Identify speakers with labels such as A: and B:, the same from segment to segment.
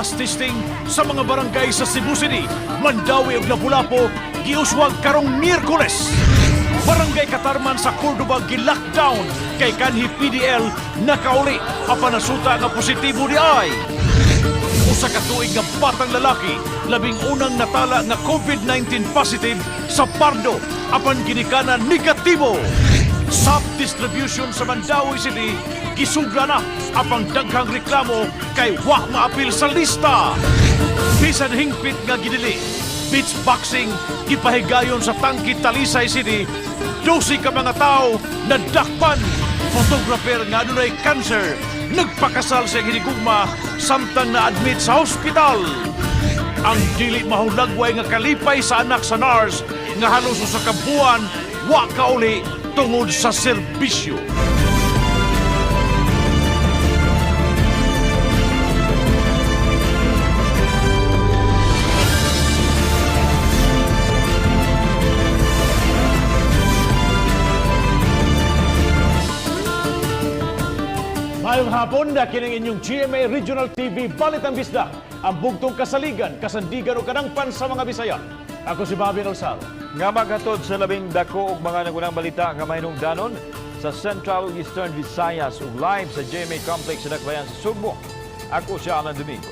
A: mass testing sa mga barangay sa Cebu City, Mandawi ug Lapu-Lapu giuswag karong Miyerkules. Barangay Katarman sa Cordoba gi-lockdown kay kanhi PDL nakauli apan nasuta nga positibo di ay. Usa ka tuig nga batang lalaki, labing unang natala nga COVID-19 positive sa Pardo, apan ginikanan negatibo. Sub distribution sa Mandawi City, gisugla na apang daghang reklamo kay wa maapil sa lista. Bisan hingpit nga gidili, beach boxing gipahigayon sa Tangki Talisay City, 12 ka mga tao nadakpan. Photographer nga adunay cancer, nagpakasal sa hinigugma samtang na-admit sa hospital. Ang dili mahulagway nga kalipay sa anak sa NARS nga halos sa kabuan wa kauli tungod sa Mayong hapon na kining inyong GMA Regional TV Balit ang Bisda, ang bugtong kasaligan, kasandigan o kanangpan sa mga Bisaya. Ako si Bobby Rosal.
B: Nga maghatod sa labing dako ug mga nagunang balita nga danon sa Central Eastern Visayas ug live sa GMA Complex sa Dakbayan sa Sugbo. Ako si Alan Domingo.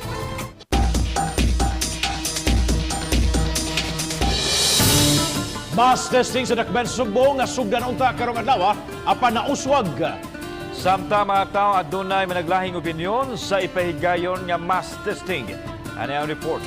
A: Mass testing sa Dakban Sugbo nga sugdan unta karong adlaw apan nauswag.
B: Samtang mga tao adunay managlahing opinyon sa ipahigayon nga mass testing. Ano ang report?